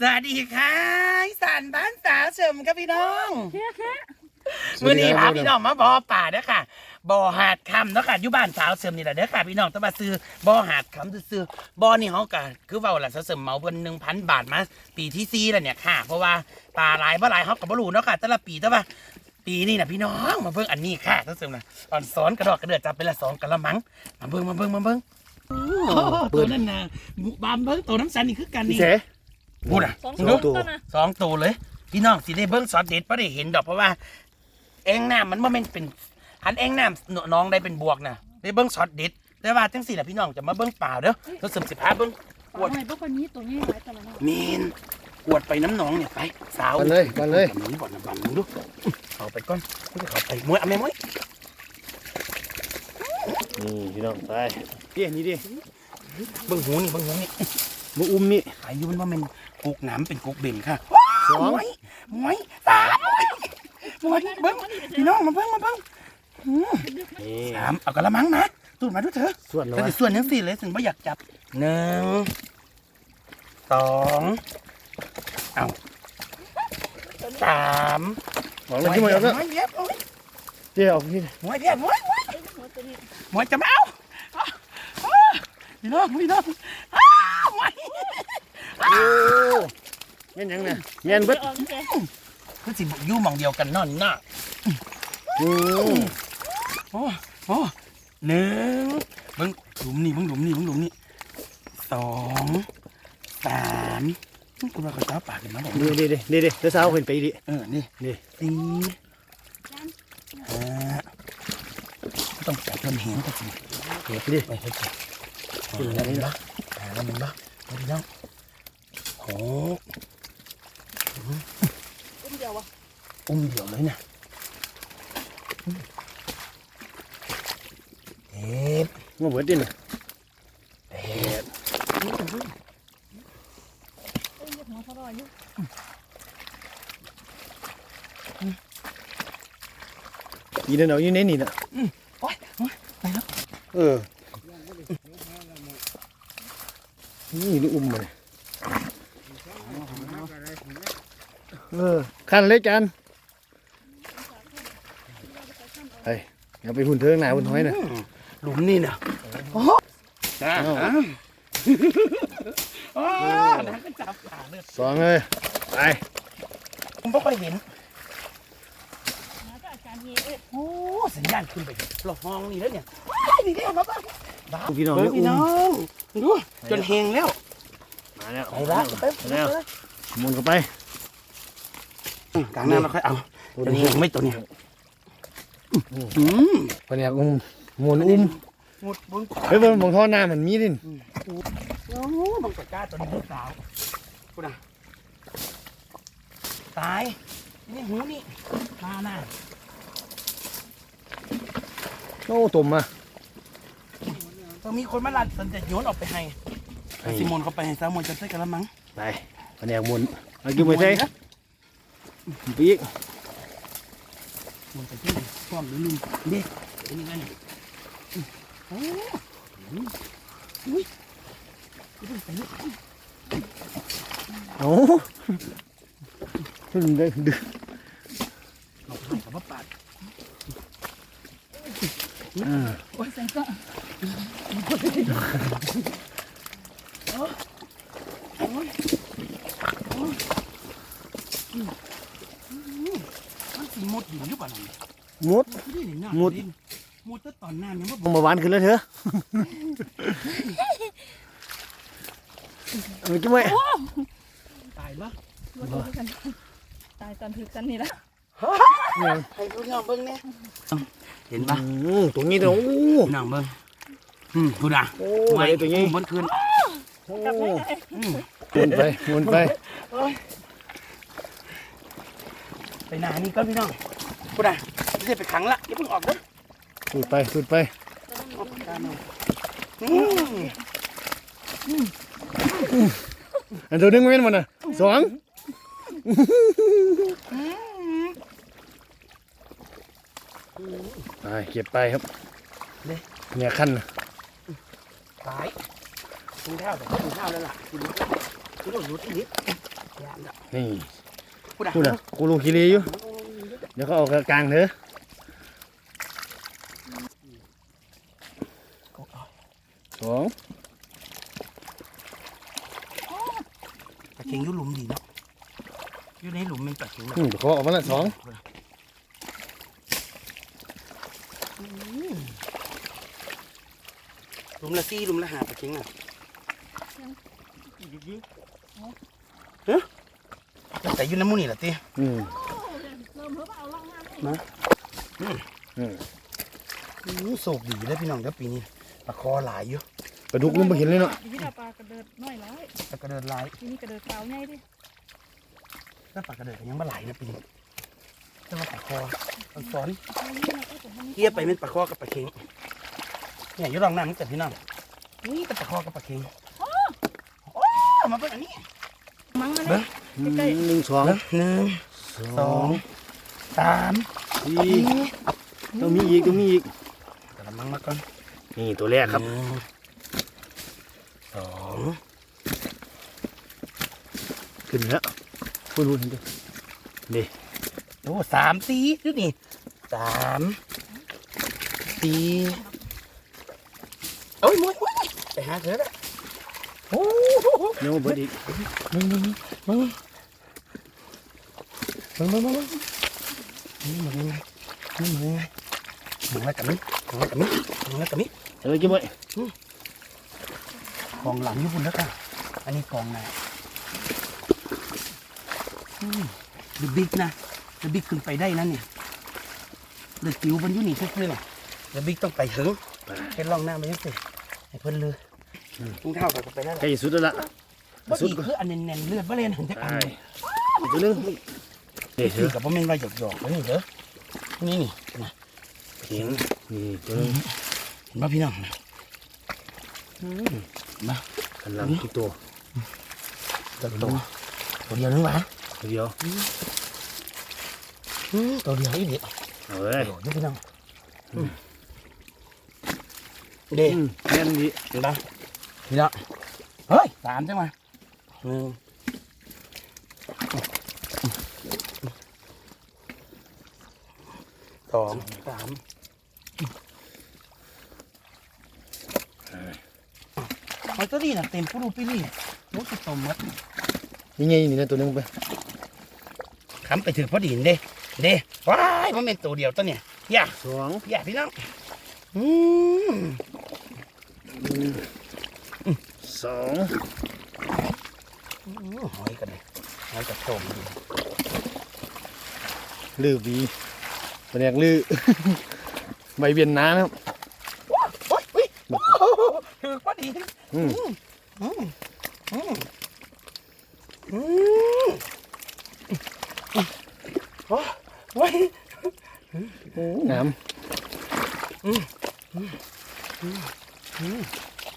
สวัสดีค่ะอีสานบ้านสาวเฉิมครับพี่น้องมือนี้พาพี่น้องมาบ่อป่าเด้อค่ะบ่อหาดคำเนาะค่ะอยู่บ้านสาวเฉิมนี่แหละเด้อค่ะพี่น้องต้องมาซื้อบ่อหาดคำซื้อๆบ่อนี่เขาก็คือเว่าล่ะสาวเฉิมเหมาเพิ่นหนึ่งพันบาทมาปีที่สี่แล้วเนี่ยค่ะ เพราะว่าปลาหลายบ่หลายเขาก็บ่รู้เนาะค่ะ แต่ละปีแต่ว่าปีนี้นะพี่น้องมาเบิ่งอันนี้ค่ะสาวเฉิมนะตอนสอนกระดอกกระเดือจับเป็นละสองกะละมังมาเบิ่งมาเบิ่งมาเบิ่งโอ้ตัวนั่นน่ะหมูบามเบิ่งตัวน้ำสันนี่คือกันพี่นี่เส พูดอะสองดูตัวนะสองตัวเลย พี่น้องสิได้เบิ้งซอสเด็ดเพราะได้เห็นดอกเพราะว่าเองน้ำมันว่ามันเป็นหันเองน้ำน้องได้เป็นบวกนะได้เบิ้งซอสเด็ดแต่ว่าจังสี่แหละพี่น้องจะมาเบิ้งเปล่าเด้อเราเสริมสิบห้าเบิ้งปวดหน่อยพวกคนนี้ตัวนี้หลายตัวแล้วเมนกวดไปน้ำหนองเนี่ยไปสาวมาเลยมาเลยแบบนี้บ่อนน้ำบันมึงดูเอาไปก่อนเอาไปมวยเอาไหมมวยนี่พี่น้องไปเพี่นี่ดิเบิ้งหูนี่เบิ้งหูนี่มาอุ้มนี่อายุมันว่ามัน กุกน้ำเป็นกุกเบนค่ะสองมวยมวยสามมวยเบิ้งพี่น้องมาเบิ้งมาเบิ้งนี่สามเอากระมังมาตูดมาดูเถอะส่วนแล้วแต่วะส่วนยังสี่เลยถึงไม่อยากจับหนึ่งสองเอาสามหวังเลยที่มันเอาหก็มวยเพียบหมวยเดี๋ยวเอาพี่หมวยเพียบหมวยหมวยตัวนี้หมวยจะมาเอาอ้าวอ้าวพี่น้องพี่น้องอ้าวหมวย โอ้แม่นยังเนี่ยแม่นเบิดออกแกคือสิอยู่หมองเดียวกันนั่นน่ะอืมโอ้โอ้หนึ่งเบิ้งหลุมนี่เบิ้งหลุมนี่เบิ้งหลุมนี่สองสามคุณว่าเขาจ้าปากกันมาบอกดีดีดีดีดีเดี๋ยวสาวขึ้นไปดิเออนี่นี่สี่ห้าต้องจับลำแหงก็สิเดี๋ยวดิไปเถอะกินอะไรบ้างหาแล้วมันบ้างเอาดีน้ องหกอุ้มเดียววะอุ้มเดียวเลยนะเอ็ดมาเบิดดิน่ะเอ็ดอุ้มหัวเขาลอยอยู่ยีนั่นเอาอยู่ในนี่น่ะโอ๊ยโอ๊ยไปแล้วเออนี่ดูอุ้มมาเลย เออคันเลยกันไปอย่าไปหุ่นเทิงหนาหุ่นห้อยน่ะหลุมนี่นะโอ้จ้าอ้าวโอ้นะก็จับปากเลยสองเลยไปผมไม่ค่อยเห็นแล้วก็อาจารย์เฮเอ้ยโอ้สัญญาณขึ้นไปหลอกห้องนี่แล้วเนี่ยว้ายนี่ได้มาบ้างบ้าพี่น้องเฮ้ยเนี่ยพี่อุ้มน้องดูจนเฮงแล้วมาแล้วไปละไปมาแล้วหมุนเข้าไป กลางหน้าเราค่อยเอาจนเฮงไม่ตัวเนี้ยอืมคนอยากอุ้มหมุนอุ้มหมดบุญเฮ้ยบนมองท่อหน้ามันมีดินโอ้บังกะกล้าตัวนี้ลูกสาวกูนะตายนี่หูนี่มาหน้าโอ้ตุ่มมาต้องมีคนมาลัดสันจะโยนออกไปให้ให้ซิมอนเขาไปให้สาวมอนจะใส่กระมังไปคนอยากหมุนเอากิ้วไปใส่ ปีกมันจะที่ความลืมเด็กเป็นยังไงโอ้อุ้ยไปลูกโอ้ดึงได้ดึง เอาไปกับว่าปาด อ่า โอ้ยใส่ก็ มันสีมดอยู่หรือเปล่านั่น มุด ไม่ได้เห็นหน้า มุด ดิมุดตั้งตอน หน้าเนี่ยว่าลงมาหวานขึ้นแล้วเถอะเอาไปกิ้วไว้ตายปะรถด้วยกันตายตอนถือกันนี่ละให้พวกน้องเบิ้งเนี่ยเห็นปะอืมตัวนี้ตัวโอ้น้องเบิ้งอืมพูดอะโอ้ไปตัวนี้บนคืนโอ้อืมหมุนไปหมุนไปไปหนานี่ก็พี่น้องพูดอะไม่ใช่ไปขังละอย่าเพิ่งออกนะสุดไปสุดไป อืมอันตัวนึงไม่เป็นมันอะสองไปเก็บไปครับเนี่ยขั้นน่ะตายกินข้าวแต่ก็กินข้าวแล้วล่ะกินข้าวกินข้าวรุดอีกนิดย่านละนี่พูดอะพูดอะกูลงขี้รีอยู่ เดี๋ยวเขาออกกลางเถอะ สองปลาเค็งอยู่หลุมดีเนาะอยู่ในหลุมมันปลาเค็งเนาะอืมเขาออกมาละสองหลุมละซี่หลุมละหาปลาเค็งอะฮะแต่อยู่น้ำมูนี่แหละตีอืมเริ่มเพิ่มเอาล่องงานเองอืมอู้โศกดีเลยพี่น้องเดี๋ยวปีนี้ปลาคอหลายอยู่ ปลาดุกลุงไปเห็นเลยเนาะพี่ดาปลากระเดิดน้อยร้อยปลากระเดิดหลายทีนี้กระเดิดเปล่าง่ายดิแล้วปลากระเดิดก็ยังมาหลายนะปีนี้แต่ว่าปลาคอเอาซ้อนเอานี่นะก็จะให้เทียบไปเป็นปลาคอกับปลาเค็งเนี่ยอยู่รองน้ำมันเกิดพี่น้องนี่เป็นปลาคอกับปลาเค็งโอ้มาเบิ่งอันนี้มั้งมาเบิ่เนี่งยหนึ่งสองเบิ่งหนึ่งสองสามสี่สี่ต้องมีอีกต้องมีอีกกระมังมาก่อนนี่ตัวแรกครับ หนึ่งสอง ขึ้นแล้วพูดรู้เห็นดิโอ้สามสีดูนี่สามสีโอ้ยมวยมวยไปหาเถอะละโอ้โหเดี๋ยวมาเบิดอีกมึงมึงมึงมึงมึงมึงมึงนี่มึงยังไงนี่มึงยังไงมึงแล้วกับมิมึงแล้วกับมิมึงแล้วกับมิเออจิ้มไว้กองหลังญี่ปุ่นแล้วกันอันนี้กองไหน ดูบิ๊กนะดูบิ๊กขึ้นไปได้นั่นเนี่ยเลือดจิ๋วมันอยู่นี่ทุกเรื่องเดี๋ยวบิ๊กต้องไปถึงเป็นร่องหน้ามันยังสิให้เพิ่นเลยมึงเท่ากับไปแล้วใกล้จะสุดแล้วล่ะบ่ดีคืออันเน้นๆเลือดบ่เล่นหันจักอันใช่เลยอีกตัวหนึงเด็ดเถคืออะกับบ่แม่นว่าหยอกๆแล้วนี่เด้อนี่นี่นะเห็นนี่ตัวหนึงเห็นบ่พี่น้องนะมากำลังทุกตัวตัวโตตัวเดียวนึงวะ ตัวเดียวอืมตัวเดียวอีเด็ดเอาเลยโดดอยู่พี่น้องเด้อืมแน่นดีเห็นปะพี่น้องเฮ้ยสามจังมาหนึ่งสองสามไอ้ตัวนี้น่ะเต็มปูรูปิลี่โอ้สุดตมมัดนี่ไงนี่นะตัวหนึงไป คำไปถึงพอดีนเด้เด้ว้ายมันเป็นตัวเดียวตัวเนี่ยอย่าสองอย่าพี่น้องอืมสองหอยกันเลยหอยกับต้มดีลือบีแผนกลือใบเบียนน้านะครับว้าวโอ้ยอุ้ยโอ้โหถือพอดีอืมอืมอืมอืมโอ้โอ้ย น้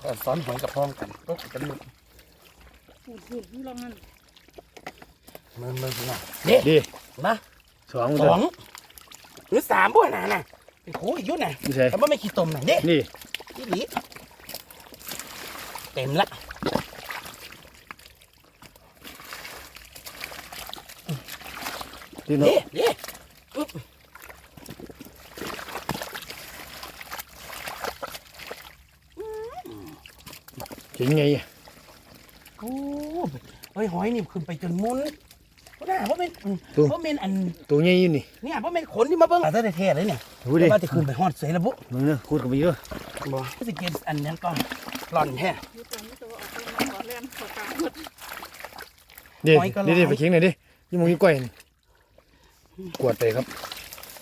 เออซ้อนหอยกับพ้อมกันก็กันหมดพูดพูดล่องงานมือมือพี่น้องเด้ำดีมาสองสองหรือสามบ่น่ะน่ะโอีกอยุ่น่ะนี่ใช่แต่ว่าไม่ขี้ตมน่ะเด้นี่ที่หลีเต็มละที่เนาะ เด้เด้อึ๊บ เห็นไงอะโอ้เฮ้ยหอยนี่ขึ้นไปจนมุนเพราะน่ะเพราะเป็นเพราะเป็นอันตัวใหญ่อยู่นี่เนี่ยเพราะเป็นขนที่มาเบิ้งอาจจะได้เท่เลยเนี่ยดูดิว่าจะขึ้นไปฮอดเสยระบุมึงเนี่ยคูดกับไปเยอะบ่สิเกตอันนั้นก่อนหล่อนแท้อยู่ตรงนี้ตัวออกไปมาขอเล่นขอกลางหมดเดี๋ยวหอยก็หลายเดี๋ยวไปเคียงหน่อยดิยี่มงยี่ก้อยนี่ขวดไปครับ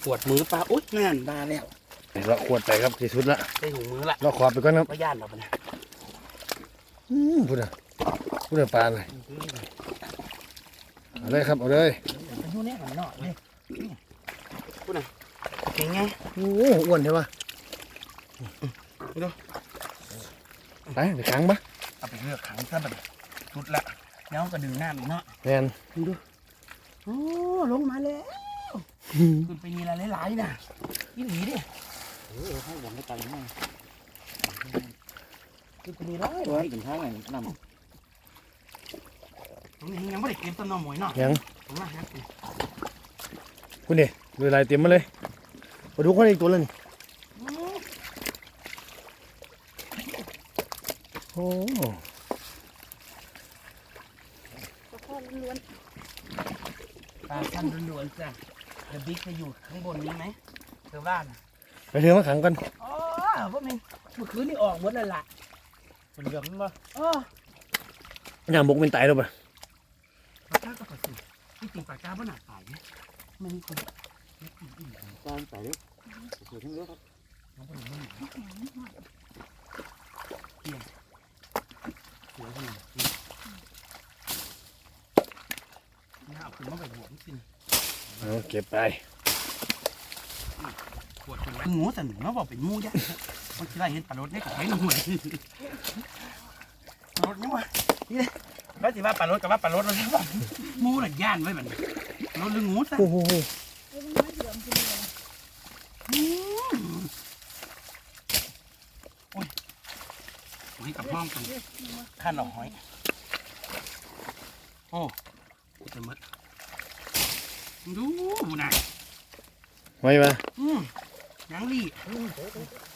ปวดมือปลาอุ้ยงานบาแล้วเราขวดไปครับที่สุดละได้หูมือละเราขอบไปก่อนครับก็ย่านเราปะนะ อืมพูดอะพูดอะปลาเลยเอาเลยครับเอาเลยเป็นผู้เนี้ยหันนอกเลยพูดน่ะเก่งไงโอ้โหอ้วนใช่ปะดูไปไปกลางปะเอาไปเลือกขังซะบัดนี้สุดละแล้วก็ดึงน้ำอีกเนาะแมนดูโอ้ลงมาแล้วขึ้นไปมีอะไรหลายๆน่ะยี่หลีดิเออให้ผมไม่ตันให้ขึ้ นไปมีร้อยตัวให้ถึงท้ายหน่อยนำโอ้นี่ยังไม่ได้เก็บต้นนอหมวยเนาะยังผมว่าครับคุณดิเวลาเตรียมมาเลยมาดูคนอีกตัวแล้วนี่โอ้ตะข้อล้วนปลาสั้นล้วนๆจ้ะเดอะบิ๊กจะอยู่ข้างบนนี้ไหมเธอว่าน่ะไปเถือมาขังกันอ๋อพวกมึงเมื่อคืนนี่ออกหมดเลยล่ะ มันเหลือมมันบ่อ๋ออย่างบกเป็นตายแล้วปะปลาก้าก็ปลาสิที่จริงปลาก้าบ่หนาตายเนี่ยมันมีคนตามใส่เร็วสวยทั้งเยอะครับน้องบ่หนาเกี่ยสวยขนาดนี้น่าเอาขึ้นมาไปบวกจริงเอาเก็บไปปวดหัวงูแต่หนูมาบอกเป็นงูยักษ์ มันคืออะไรเห็นปลารถเนี่ยกับไอ้หนูเลยปลารถยังวะนี่เลยแล้วสิว่าปลารถกับว่าปลารถเราใช่ป่ะงูหลักย่านไว้แบบนี้รถหรืองูซะโอ้โหๆไอ้มันไม่เหลือมกินเลยหอยกับห้องกันข้าหน่อหอย โอ้กูจะมัดดูนะไว้ปะอืมยังดีไปเดี๋ยวจุ่มไปข้างหลังจุ่มเต็งมันจะนั่งกันละตัวหนึงตัวนี้ดิน้ำหนูไม่ค่อยมีตีนออกแล้วตีนออกแล้วเด้อสาวนี่ไงเอามาไงเอาเอาเลยบ่ไหวบ่ไหวตัวฟ้าเนี่ยตัว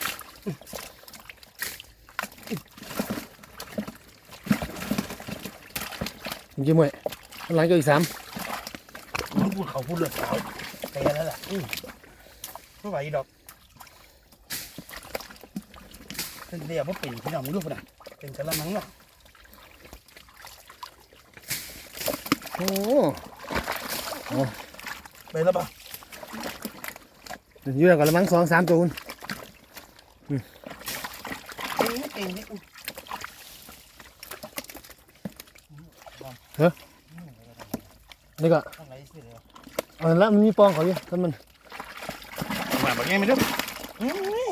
ยเต็มวัดจิ้มไว้ข้างหลังเจ้าอีกสามมันพูดเขาพูดเลือดสาวเตะแล้วล่ะอืมไม่ไหวดอกเป็นเดียวว่าเป็นพี่น้องมึงรู้ปะนะเป็นกะละมังเนาะโอ้ไปแล้วปะอยู่แล้วกับละมังสองสามตัวคุณ เก่งเก่งนี่ นี่ก็ข้างในสิเลยเอาละมันมีปองเขาอยู่ท่านมันมาบอกยังไม่รู้อืม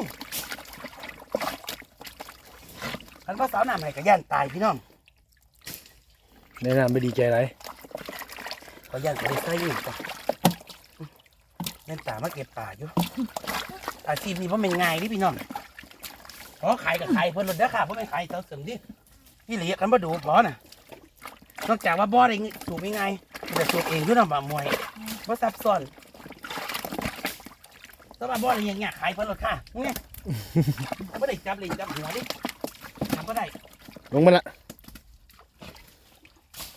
อันว่าสาวหน้าใหม่กับย่านตายพี่น้องในน้ำไปดีใจไรก็ย่านไปใส่อยู่จ้ะเล่นตามาเก็บป่าอยู่อาชีพนี้เพราะเป็นไงนี่พี่น้องเพราะขายกับขายเพิ่นรถเด้อค่ะเพราะเป็นขายเสาเสริมดิพี่เหลียกันมาดูพอน่ะ นอกจากว่าบ่อได้สูบยังไงแต่สูบเองอยู่น้ำบ่มวยว่าซับซ้อนแต่ว่าบ่อได้ยังเงี้ยขายเพิ่นรถค่ะเนี่ยไม่ได้จับเลยจับหัวดิทำก็ได้ลงมาละ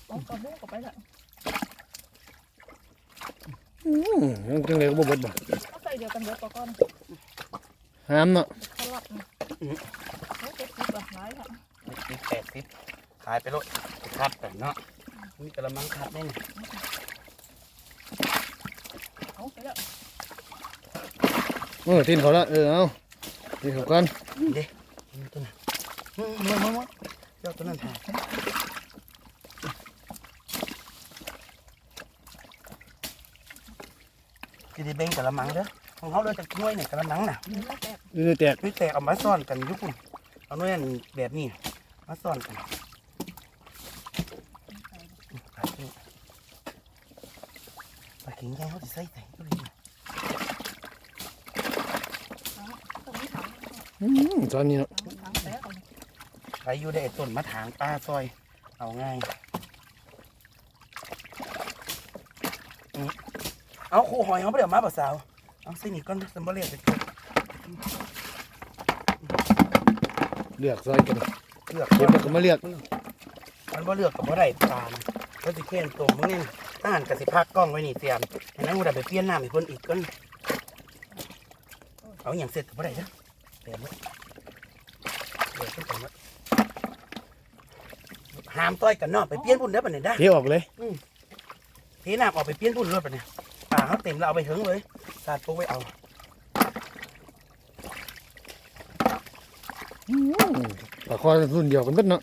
ต้องกระบุกกับไปละอืมยังจังเลยก็บ่เบิดบ่เอาใส่เดียวกันเดี๋ยวก่อนห้ามเนาะเขาลัดนะเขาเก็บคิดละหลายค่ะสิบแปดสิบขายไปรถ คัดแต่เนาะมีกระมังคัดแน่นี่เอาไปแล้วเออตีนเขาละเออเอาตีนเขาก่อนเด้มีตัวนั้นอืมมามามาเจ้าตัวนั้นถ่ายจะได้เบ่งกระมังเด้อของเขาเลยจะกล้วยเนี่ยกระมังน่ะนี่แล้วแตกดูแตกนี่แต่เอามาซ่อนกันอยุคุณเอาหน่วยอันแบบนี้มาซ่อนกันปลาขิง ปลาขิงแค่เขาจะใส่ใส่ก็ดีนะตรงนี้ถังอืมตอนนี้เนาะถังแตกใครอยู่ได้ต้นมะถางปลาซอย เอาง่ายอืมเอาคู่หอยเขาไปเดี๋ยวมาบ่สาว เอาสินี่ก้อนสมบัติเรียกไปเก็บเลือกซอยกันเลือกเก็บแล้วก็มาเลือก มันบ่เลือกกับบ่ได้ปลานะก็สิเขียนตรงมึงนี่ ทหารกสิพักกล้องไว้นี่เตรียมให้นั่งกูได้ไปเปลี่ยนน้ำให้เพิ่นอีกก้อนเอาอย่างเสร็จกับบ่ได้เด้อเตรียมไว้เดี๋ยวเพิ่นเตรียมไว้ห้ามต่อยกันเนาะไปเปลี่ยนพุ่นเด้อปะเนี่ยได้ เทออกเลย เทน้ำออกไปเปลี่ยนพุ่นเลยปะเนี่ยป่าเขาเต็มแล้วเอาไปถึงเลยสาดปุ๊บไปเอาอืมปลาคอรุ่นเดียวกันเบิดเนาะ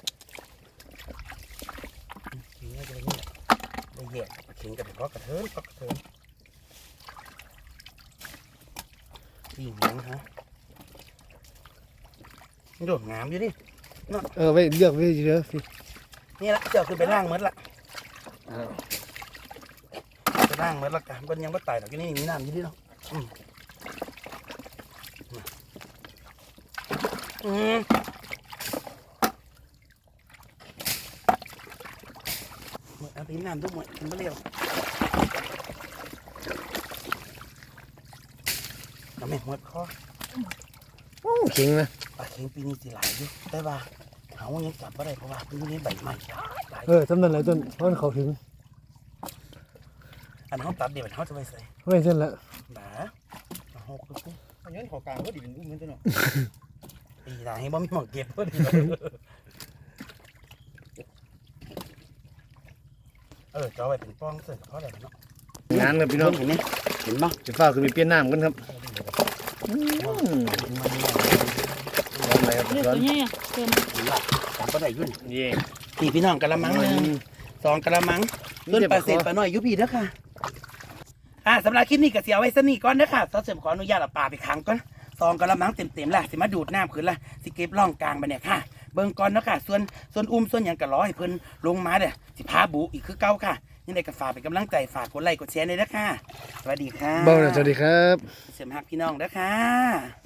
อย่างเงี้ยจะเป็นอย่างนี้ แยกปลาเข็งกับเพาะกระเทินเพาะกระเทิน ดีเหมือนฮะนี่โดดงามอยู่ดิเออไว้เลือกไว้เยอะสินี่ละเจ้าคือไปล่างเหมือนละไปล่างเหมือนละกันมันยังไม่ตายหรอกอยู่นี่มีน้ำอยู่ดิเนาะอืมอืมหมดเอาไปน้ำทุกหมดกินไม่เร็ว น้ำไม่หมดคอโอ้เข็งนะปลาเค็งปีนี้สิหลายอยู่แต่ว่าเขายังจับไม่ได้เพราะว่าปีนี้ใบใหม่หลายเออจำนั้นแหละต้นเพราะมันเขาถึง อันเขาตัดเดี๋ยวเขาจะไปใส่ไม่เส้นละหนาเอาหกลูกปุ๊บอันนี้ขอกลางก็ดีเป็นอุ้มเหมือนกันเนาะปีหนาให้บ่มีหมองเก็บพอดีเออจะเอาไว้เป็นป้องเสร็จเพราะอะไรเนาะงานครับพี่น้องเห็นไหมเห็นปะจะฝ้าคือมีเปลี่ยนน้ำกันครับ เลือกร้อนตัวนี้อะเต็มเห็นละผมก็ได้อยุ่นเย่นี่พี่น้องกะละมังหนึ่งสองกะละมังต้นปลาเศษปลาน้อยอยุพีเด้อค่ะอ่าสำหรับคลิปนี้ก็เสียไว้สนี่ก่อนเด้อค่ะซอสเสริมขออนุญาตเอาปลาไปขังก่อนซองกะละมังเต็มๆล่ะสิมาดูดน้ำขึ้นละสิเก็บร่องกลางไปเนี่ยค่ะ เบิ่งก่อนเนาะค่ะ ส่วนส่วนอุ้มส่วนหยังก็รอให้เพิ่นลงมาเด้อสิพาบุอีกคือเก่าค่ะ ยังไงก็ฝากเป็นกำลังใจฝากกดไลค์กดแชร์เลยนะค่ะสวัสดีค่ะเบาหน่อยสวัสดีครับ เสริมฮักพี่น้องเด้อค่ะ